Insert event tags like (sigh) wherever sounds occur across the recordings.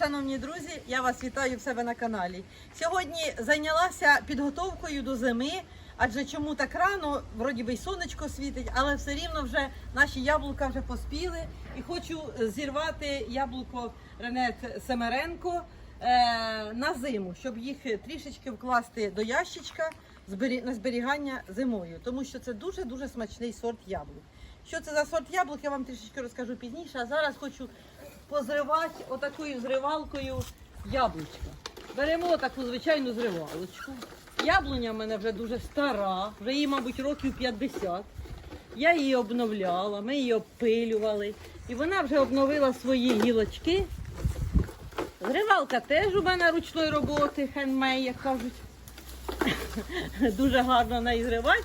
Шановні друзі, я вас вітаю в себе на каналі. Сьогодні зайнялася підготовкою до зими, адже чому так рано, вроді би й сонечко світить, але все рівно вже наші яблука вже поспіли. І хочу зірвати яблуко Ренет Семеренко е, на зиму, щоб їх трішечки вкласти до ящичка на зберігання зимою, тому що це дуже дуже смачний сорт яблук. Що це за сорт яблук, я вам трішечки розкажу пізніше. А зараз хочу позривати отакою зривалкою яблучка. Беремо таку звичайну зривалочку. Яблуня в мене вже дуже стара, вже їй, мабуть, років 50. Я її обновляла, ми її обпилювали. І вона вже обновила свої гілочки. Зривалка теж у мене ручної роботи, хендмей, як кажуть. (coughs) Дуже гарно неї зривати.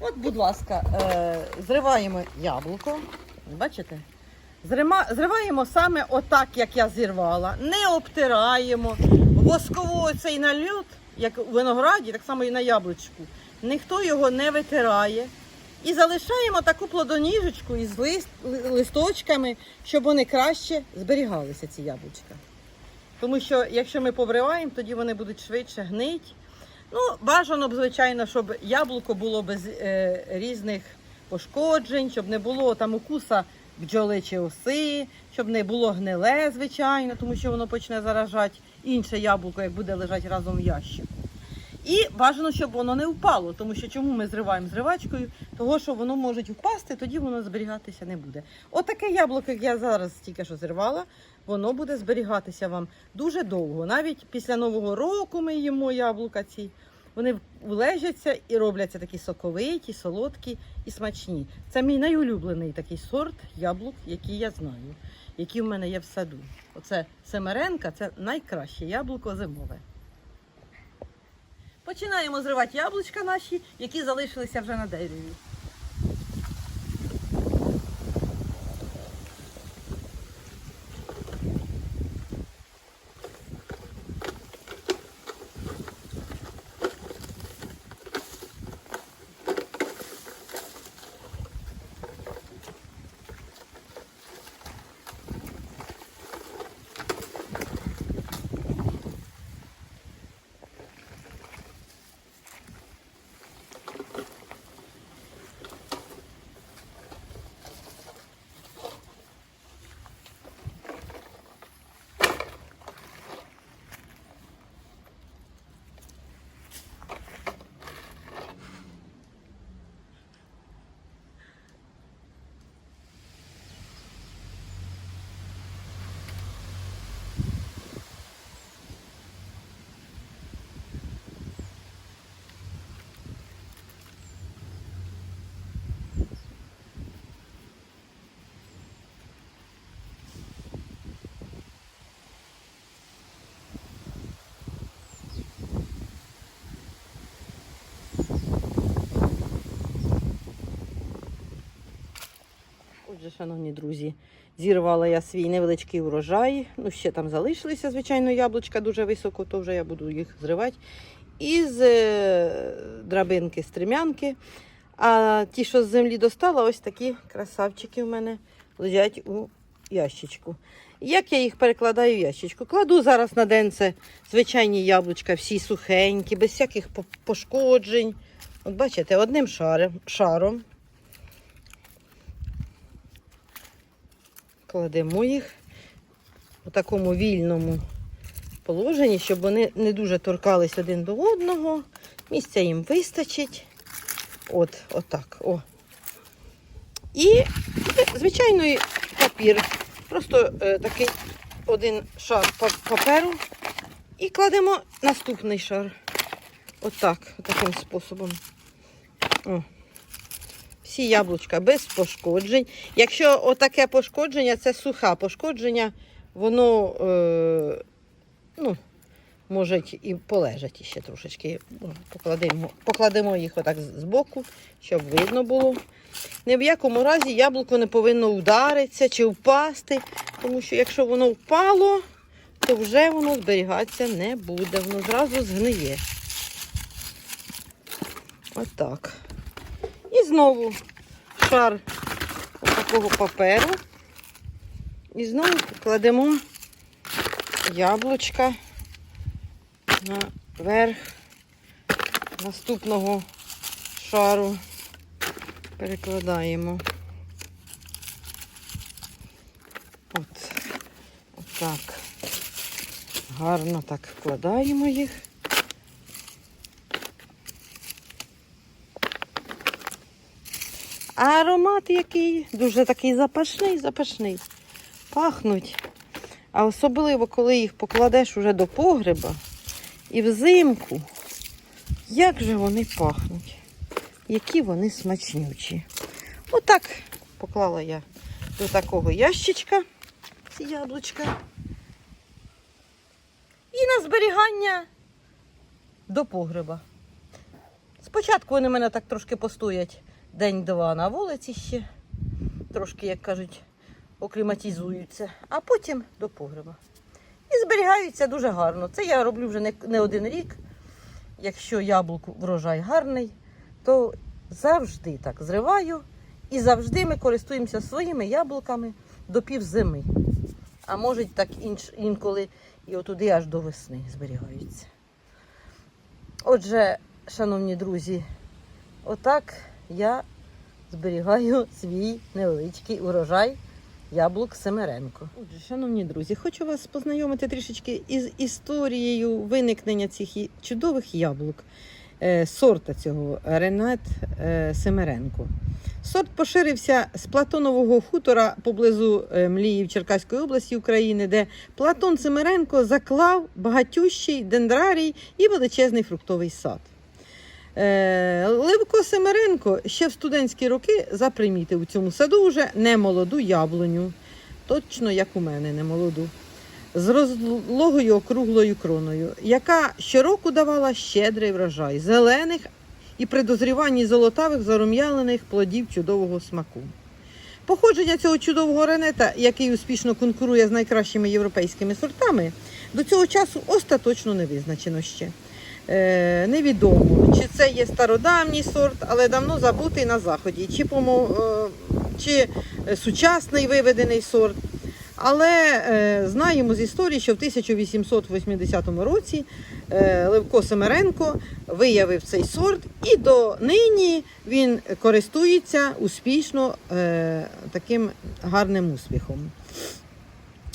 От, будь ласка, е, зриваємо яблуко. Бачите? Зриваємо саме отак, як я зірвала. Не обтираємо. Восковий цей нальот, як у винограді, так само і на яблучку. Ніхто його не витирає. І залишаємо таку плодоніжечку із лист, листочками, щоб вони краще зберігалися, ці яблучка. Тому що якщо ми повриваємо, тоді вони будуть швидше гнить. Ну, бажано б, звичайно, щоб яблуко було без е, різних пошкоджень, щоб не було там укуса бджоли чи оси, щоб не було гниле, звичайно, тому що воно почне заражати інше яблуко, як буде лежати разом в ящику. І бажано, щоб воно не впало, тому що чому ми зриваємо зривачкою? Того, що воно може впасти, тоді воно зберігатися не буде. Отаке яблуко, як я зараз тільки що зірвала, воно буде зберігатися вам дуже довго. Навіть після Нового року ми їмо яблука ці. Вони улежаться і робляться такі соковиті, солодкі і смачні. Це мій найулюблений такий сорт яблук, який я знаю, які в мене є в саду. Оце семеренка, це найкраще яблуко зимове. Починаємо зривати яблучка наші, які залишилися вже на дереві. Отже, шановні друзі, зірвала я свій невеличкий урожай. Ну, ще там залишилися, звичайно, яблучка дуже високо, то вже я буду їх зривати. Із е, драбинки стрімянки. А ті, що з землі достала, ось такі красавчики в мене лежать у ящичку. Як я їх перекладаю в ящичку? Кладу зараз на день це звичайні яблучка, всі сухенькі, без всяких пошкоджень. От бачите, одним шаром. шаром. Кладемо їх у такому вільному положенні, щоб вони не дуже торкались один до одного. Місця їм вистачить. От, отак. О. І звичайний папір. Просто е, такий один шар паперу. І кладемо наступний шар. Отак, таким способом. О. Всі яблучка без пошкоджень. Якщо отаке пошкодження, це сухе пошкодження, воно е, ну, може і полежати ще трошечки. Покладемо, покладемо їх отак з боку, щоб видно було. Ні в якому разі яблуко не повинно ударитися чи впасти, тому що якщо воно впало, то вже воно зберігатися не буде, воно зразу згниє. Отак. І знову шар такого паперу. І знову кладемо яблучка наверх наступного шару перекладаємо. От, отак. Гарно так вкладаємо їх. Аромат який? Дуже такий запашний, запашний. Пахнуть. А особливо, коли їх покладеш уже до погреба і взимку, як же вони пахнуть, які вони смачнючі. Отак поклала я до такого ящичка ці яблучка. І на зберігання до погреба. Спочатку вони мене так трошки постоять день-два на вулиці ще, трошки, як кажуть, окліматизуються, а потім до погреба. Зберігаються дуже гарно. Це я роблю вже не, не один рік. Якщо яблук врожай гарний, то завжди так зриваю. І завжди ми користуємося своїми яблуками до півзими. А може так інш, інколи і отуди аж до весни зберігаються. Отже, шановні друзі, отак я зберігаю свій невеличкий урожай яблук Семеренко. Отже, шановні друзі, хочу вас познайомити трішечки із історією виникнення цих чудових яблук, е, сорта цього Ренат е, Семеренко. Сорт поширився з Платонового хутора поблизу е, Мліїв Черкаської області України, де Платон Семеренко заклав багатющий дендрарій і величезний фруктовий сад. Е, Левко Семеренко ще в студентські роки запримітив у цьому саду вже немолоду яблуню, точно як у мене немолоду, з розлогою округлою кроною, яка щороку давала щедрий врожай зелених і при дозріванні золотавих зарум'ялених плодів чудового смаку. Походження цього чудового ренета, який успішно конкурує з найкращими європейськими сортами, до цього часу остаточно не визначено ще. Е, невідомо, чи це є стародавній сорт, але давно забутий на заході, чи, е, чи сучасний виведений сорт. Але е, знаємо з історії, що в 1880 році Левко Семеренко виявив цей сорт, і до нині він користується успішно таким гарним успіхом.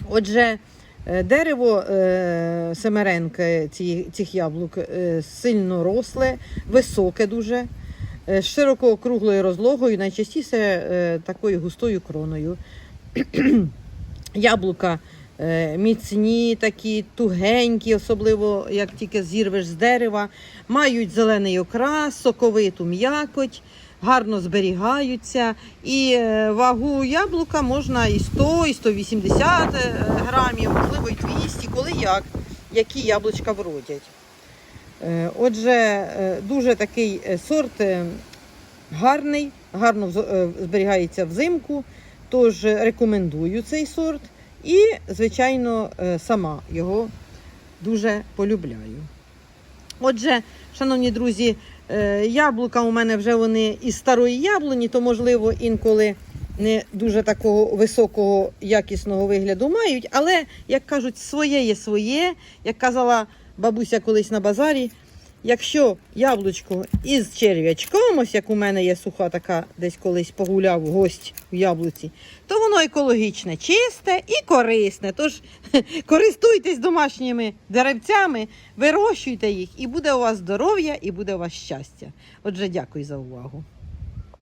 Отже, дерево е, Семеренка цих яблук е, сильно росле, високе дуже, е, з широко округлою розлогою, найчастіше е, такою густою кроною. (clears throat) Яблука е, міцні, такі тугенькі, особливо як тільки зірвеш з дерева, мають зелений окрас, соковиту м'якоть, гарно зберігаються. І е, вагу яблука можна і 100, і 180 е, грамів, можливо, і 200, коли як, які яблучка вродять. Е, Отже, дуже такий сорт гарний, гарно зберігається взимку, тож рекомендую цей сорт. І, звичайно, сама його дуже полюбляю. Отже, шановні друзі, яблука у мене вже вони із старої яблуні, то, можливо, інколи не дуже такого високого якісного вигляду мають, але, як кажуть, своє є своє, як казала бабуся колись на базарі. Якщо яблучко із черв'ячком, ось як у мене є суха така, десь колись погуляв гость в яблуці, то воно екологічне, чисте і корисне. Тож (laughs) користуйтесь домашніми деревцями, вирощуйте їх, і буде у вас здоров'я, і буде у вас щастя. Отже, дякую за увагу.